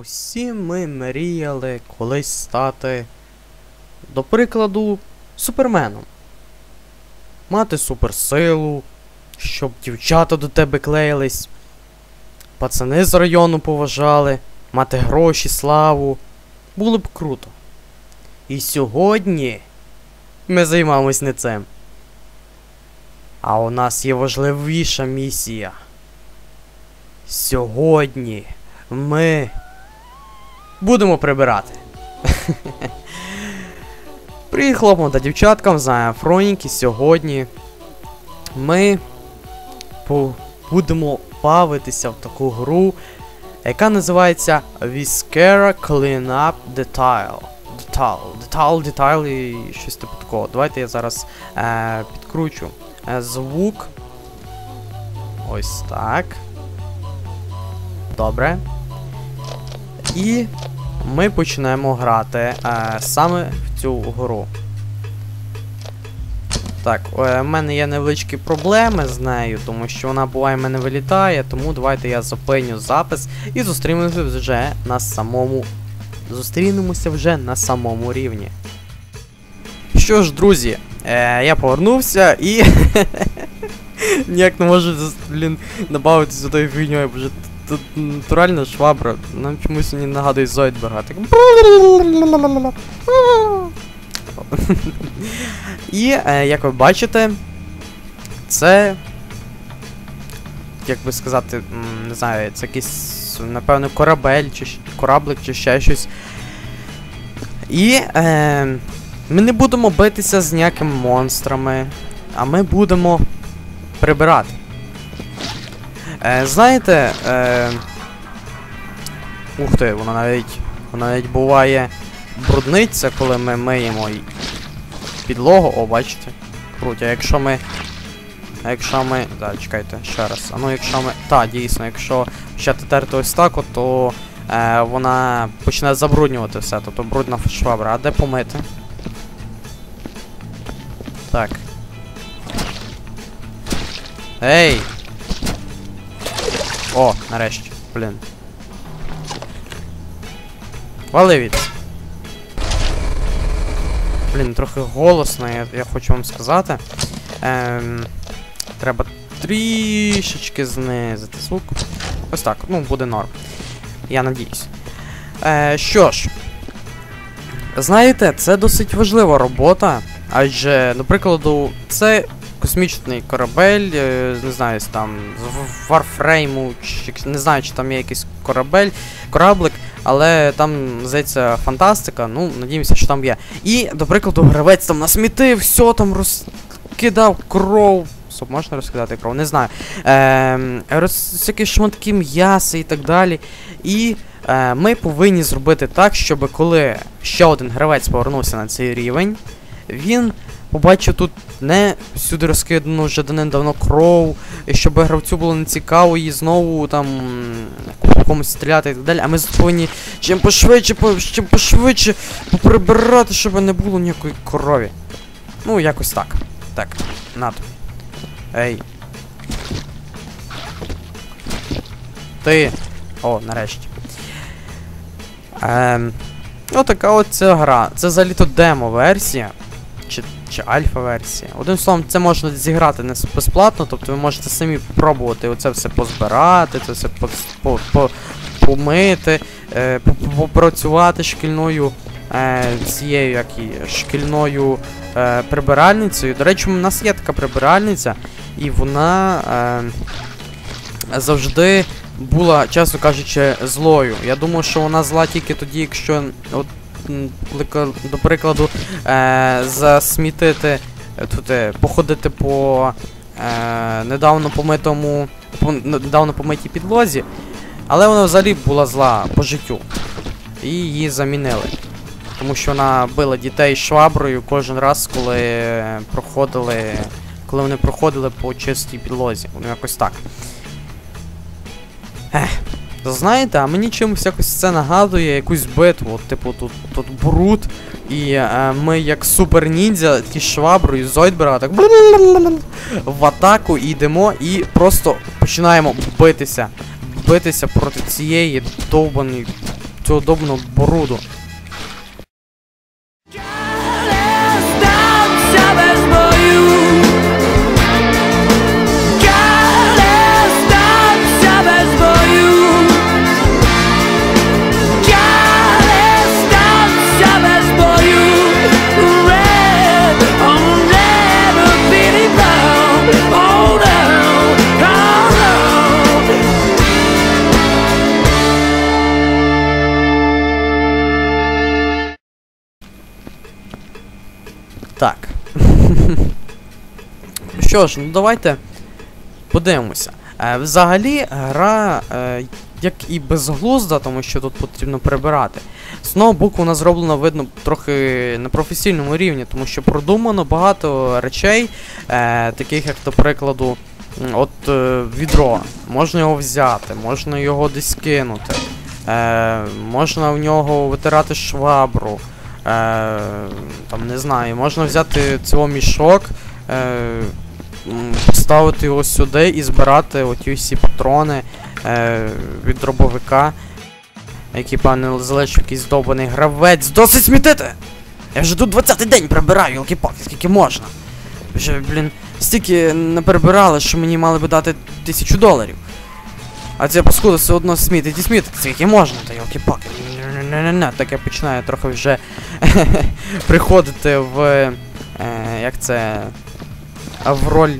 Усі ми мріяли колись стати, до прикладу, суперменом. Мати суперсилу, щоб дівчата до тебе клеїлись, пацани з району поважали, мати гроші, славу. Було б круто. І сьогодні ми займаємось не цим. А у нас є важливіша місія. Сьогодні ми будемо прибирати. Привіт хлопцям та дівчаткам з Фроніки. Сьогодні ми будемо бавитися в таку гру, яка називається Viscera Clean Up Detail. Detail, Detail, Detail і щось типу такого. Давайте я зараз е, підкручу е, звук. Ось так. Добре. І ми почнемо грати е, саме в цю гру. Так, е, в мене є невеличкі проблеми з нею, тому що вона буває в мене вилітає, тому давайте я зупиню запис і зустрінемося вже на самому. Зустрінемося вже на самому рівні. Що ж, друзі, е, я повернувся і. Ніяк не можу блін, набавити сюди фігньою, бо вже тут натуральна швабра. Нам чомусь не нагадує Зойдберга. Так... І, е, як ви бачите, це. Як би сказати, не знаю, це якийсь, напевно, корабель, чи кораблик, чи ще щось. І е, ми не будемо битися з ніякими монстрами, а ми будемо прибирати. Е, знаєте, е, ух ти, вона навіть, вона навіть буває брудниця, коли ми миємо підлогу. О, бачите? Круто, а якщо ми. А якщо ми. Так, чекайте, ще раз. А ну якщо ми. Так, дійсно, якщо почати терти ось так, то е, вона почне забруднювати все, тобто брудна швабра. А де помити? Так. Ей! О, нарешті, блін. Вали від. Блін, трохи голосно, я, я хочу вам сказати. Ем, треба трішечки знизити звук. Ось так, ну, буде норм. Я надіюсь. Е, що ж, знаєте, це досить важлива робота, адже, до прикладу, це космічний корабель, е, не знаю, там з Warframe, чи не знаю, чи там є якийсь корабель, кораблик, але там, здається, фантастика, ну, надіємося, що там є. І, до прикладу, гравець там насмітив, все там розкидав кров. Стоп, можна розкидати кров? Не знаю. Е, всякі шматки м'яса і так далі. І е, ми повинні зробити так, щоб коли ще один гравець повернувся на цей рівень, він побачив тут не всюди розкидану вже давно кров, і щоб гравцю було нецікаво і знову там комусь стріляти і так далі. А ми повинні чим пошвидше, по, чим пошвидше поприбирати, щоб не було ніякої крові. Ну, якось так. Так, нато. Ей. Ти. О, нарешті. Ем. Отака от ця гра. Це взагалі-то демо-версія. Чи, чи альфа-версія. Одним словом, це можна зіграти не безплатно, тобто ви можете самі пробувати оце все позбирати, це все по, по, по, помити, е, по- по- попрацювати шкільною е, цією, як і шкільною е, прибиральницею. До речі, у нас є така прибиральниця, і вона е, завжди була, чесно кажучи, злою. Я думаю, що вона зла тільки тоді, якщо, от, до прикладу, е, засмітити, е, тут, е, походити по е, недавно помитому, по недавно помитій підлозі, але вона взагалі була зла по життю. І її замінили. Тому що вона била дітей шваброю кожен раз, коли проходили. Коли вони проходили по чистій підлозі. Ну якось так. Ех. Знаєте, а мені чимось якось це нагадує якусь битву. От, типу, тут, тут бруд, і е, ми як супер ніндзя, ті швабру і Зойдберга так в атаку йдемо і просто починаємо битися. Битися проти цієї довбаної цього довбаного бруду. Що ж, ну давайте подивимося. Е, взагалі, гра е, як і безглузда, тому що тут потрібно прибирати. З одного боку, вона зроблена, видно, трохи на професійному рівні, тому що продумано багато речей, е, таких як, до прикладу, от е, відро. Можна його взяти, можна його десь кинути. Е, можна в нього витирати швабру. Е, там не знаю, можна взяти цього мішок, е, м, поставити його сюди і збирати оті всі патрони е, від дробовика, які, певне, залишив якийсь довбаний гравець. Досить смітити! Я вже тут 20-й день прибираю, ялки-палки, скільки можна. Вже, блін, стільки не прибирали, що мені мали би дати тисячу доларів. А ця паскуда все одно смітить і смітить, скільки можна, та ялки-палки. Не-не-не, таке починає трохи вже приходити в. Е, як це. В роль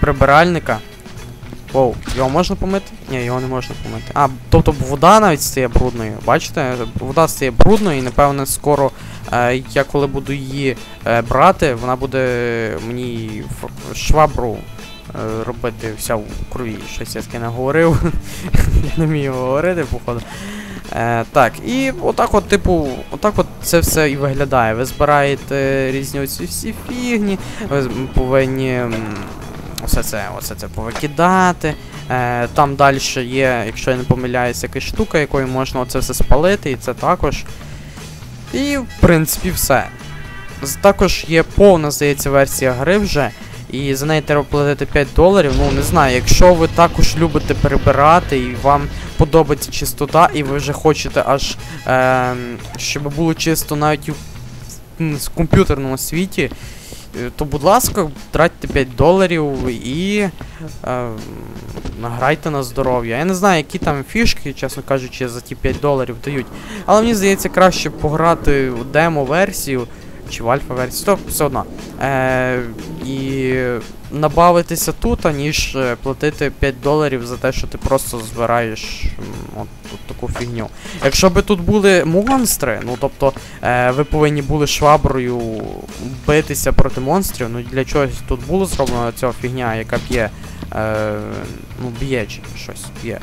прибиральника. Воу, його можна помити? Ні, його не можна помити. А, тобто вода навіть стає брудною. Бачите? Вода стає брудною і напевне скоро е, я коли буду її е, брати, вона буде мені в швабру е, робити вся в крові. Щось я таке не говорив. я не вмію говорити, походу. Е, так, і отак от, типу, отак от це все і виглядає. Ви збираєте різні оці всі фігні, ви повинні все це, оце це повикидати. Е, там далі є, якщо я не помиляюся, якась штука, якою можна оце все спалити, і це також. І, в принципі, все. Також є повна, здається, версія гри вже. І за неї треба платити 5 доларів. Ну, не знаю, якщо ви також любите перебирати і вам подобається чистота, і ви вже хочете аж ем, щоб було чисто навіть м, комп'ютерному світі, е, то будь ласка, тратьте 5 доларів і ем, награйте на здоров'я. Я не знаю, які там фішки, чесно кажучи, за ті 5 доларів дають. Але мені здається, краще пограти в демо-версію чи в альфа-версію, то все одно. Е, і набавитися тут, аніж е, платити 5 доларів за те, що ти просто збираєш от, от таку фігню. Якщо би тут були монстри, ну тобто е, ви повинні були шваброю битися проти монстрів, ну для чогось тут було зроблено ця фігня, яка б'є. Е, ну, б'є чи щось б'є.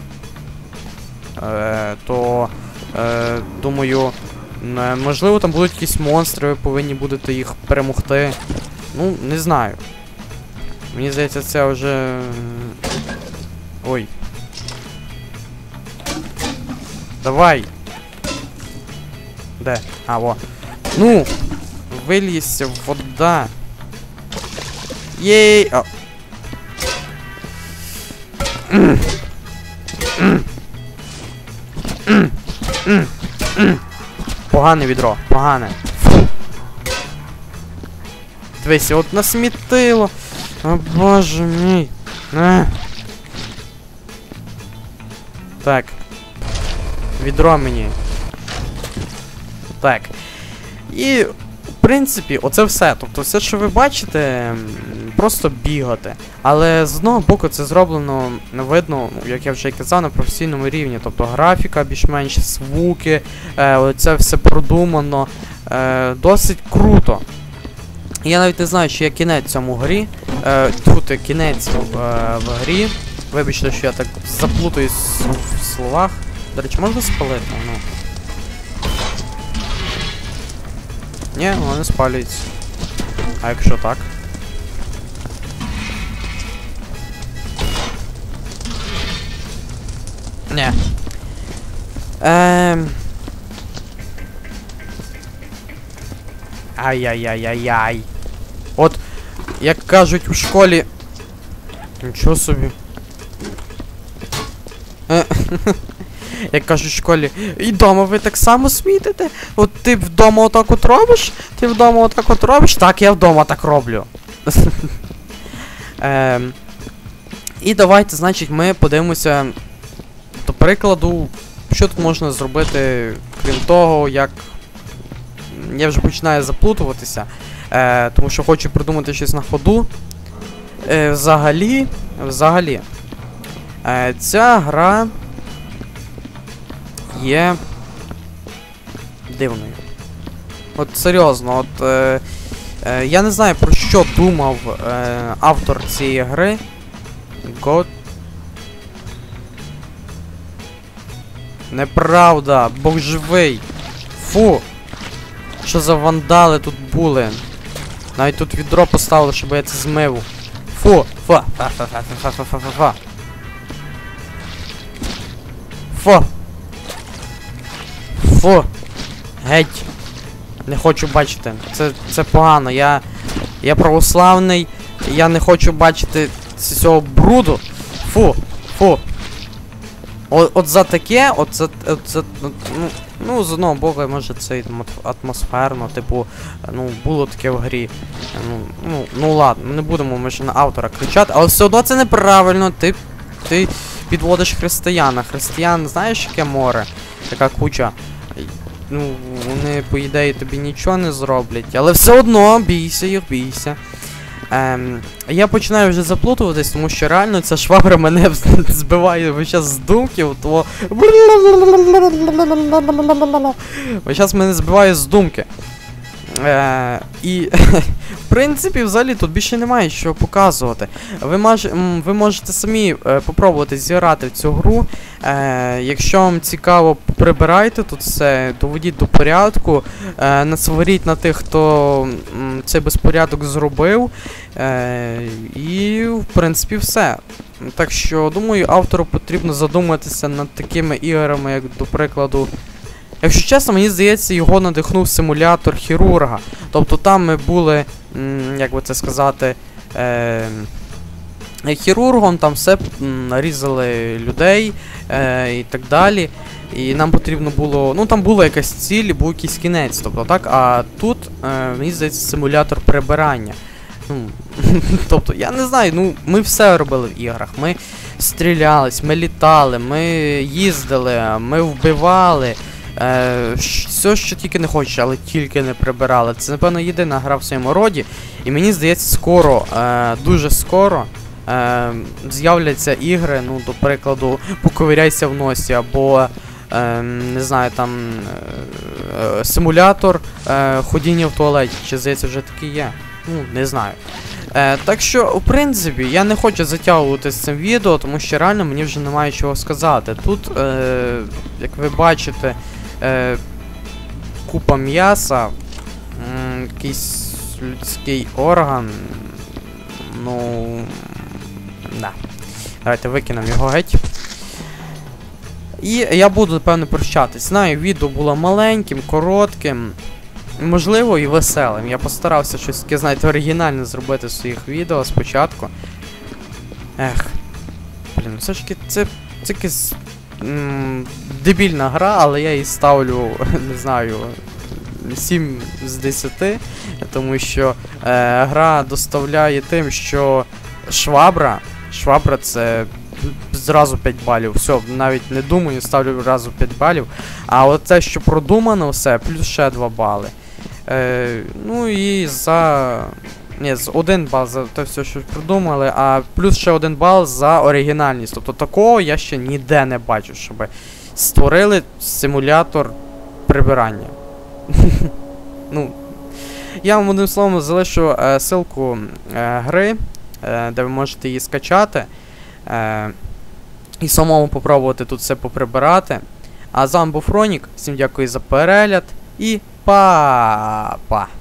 Е, то е, думаю. Можливо, там будуть якісь монстри, ви повинні будете їх перемогти. Ну, не знаю. Мені здається, це вже. Ой. Давай. Де? А, во. Ну! Вилізься, вода. Єй! М. Погане відро, погане. Дивися, от насмітило. О боже мій. А. Так. Відро мені. Так. І, в принципі, оце все. Тобто все, що ви бачите, просто бігати. Але з одного боку це зроблено видно, як я вже й казав, на професійному рівні. Тобто графіка більш-менш звуки, е, це все продумано. Е, досить круто. Я навіть не знаю, чи є кінець цьому грі. Е, тут кінець в, е, в грі. Вибачте, що я так заплутаюсь в словах. До речі, можна спалити? Ну. Ні, воно не спалюється. А якщо так? Ні. Ем... Ай-яй-яй-яй-яй. Як кажуть у школі. Нічого собі. Е, Як кажуть в школі, і вдома ви так само смітите? От ти вдома отак от робиш? Ти вдома отак от робиш? Так, я вдома так роблю. Ем, і давайте, значить, ми подивимося, до прикладу, що тут можна зробити, крім того, як. Я вже починаю заплутуватися, е, тому що хочу придумати щось на ходу. Е, взагалі, взагалі, е, ця гра є дивною. От серйозно, от е, е, я не знаю про що думав е, автор цієї гри. God. Неправда, Бог живий. Фу. Що за вандали тут були? Навіть тут відро поставили, щоб я це змив. Фу! Фу! Фа-фа-фа-фа-фа-фа-фа. Фу! Фу! Геть! Не хочу бачити. Це, це погано. Я. Я православний. Я не хочу бачити цього бруду. Фу! Фу! О, от за таке, от за, от за ну, ну, з одного боку, може це атмосферно, типу, ну, було таке в грі. Ну, ну, ну ладно, не будемо ми ж на автора кричати, але все одно це неправильно. Ти, ти підводиш християна. Християн, знаєш, яке море? Така куча. Ну, вони, по ідеї, тобі нічого не зроблять, але все одно бійся їх, бійся. Ем, я починаю вже заплутуватись, тому що реально ця швабра мене збиває весь час з думки, то. Весь час мене збиває з думки. Е, і в принципі, взагалі тут більше немає що показувати. Ви, маж, ви можете самі е, попробувати зіграти в цю гру. Е, якщо вам цікаво, прибирайте тут все, доведіть до порядку, е, насваріть на тих, хто цей безпорядок зробив. Е, і, в принципі, все. Так що, думаю, автору потрібно задуматися над такими іграми, як, до прикладу. Якщо чесно, мені здається, його надихнув симулятор хірурга. Тобто там ми були, як би це сказати, е, хірургом, там все м, різали людей е, і так далі. І нам потрібно було. Ну там була якась ціль, був якийсь кінець. Тобто, так, а тут, е, мені здається, симулятор прибирання. Ну, тобто, я не знаю, ну ми все робили в іграх. Ми стрілялись, ми літали, ми їздили, ми вбивали. Е, все, що тільки не хочеш, але тільки не прибирали. Це, напевно, єдина гра в своєму роді. І мені здається, скоро, е, дуже скоро. Е, з'являться ігри, ну, до прикладу, поковиряйся в носі, або е, не знаю, там е, е, симулятор е, ходіння в туалеті. Чи здається, вже такий є? Ну, не знаю. Е, так що, в принципі, я не хочу затягувати з цим відео, тому що реально мені вже немає чого сказати. Тут, е, як ви бачите, е, купа м'яса, якийсь людський орган. Ну. Да. Давайте викинемо його геть. І я буду, напевно, прощатись. Знаю, відео було маленьким, коротким, можливо, і веселим. Я постарався щось таке, знаєте, оригінальне зробити в своїх відео спочатку. Ех. Блін, ну все ж таки це, це якась дебільна гра, але я їй ставлю, не знаю, 7 з 10, тому що е, гра доставляє тим, що швабра, швабра це зразу 5 балів. Все, навіть не думаю, ставлю разу 5 балів. А от те, що продумано все, плюс ще 2 бали. Е, ну і за. Ні, з 1 бал за те все, що придумали, а плюс ще 1 бал за оригінальність. Тобто такого я ще ніде не бачу, щоб створили симулятор прибирання. ну. Я вам одним словом залишу е, ссылку е, гри, е, де ви можете її скачати. Е, і самому попробувати тут все поприбирати. А з вами був Фронік. Всім дякую за перегляд і па-па!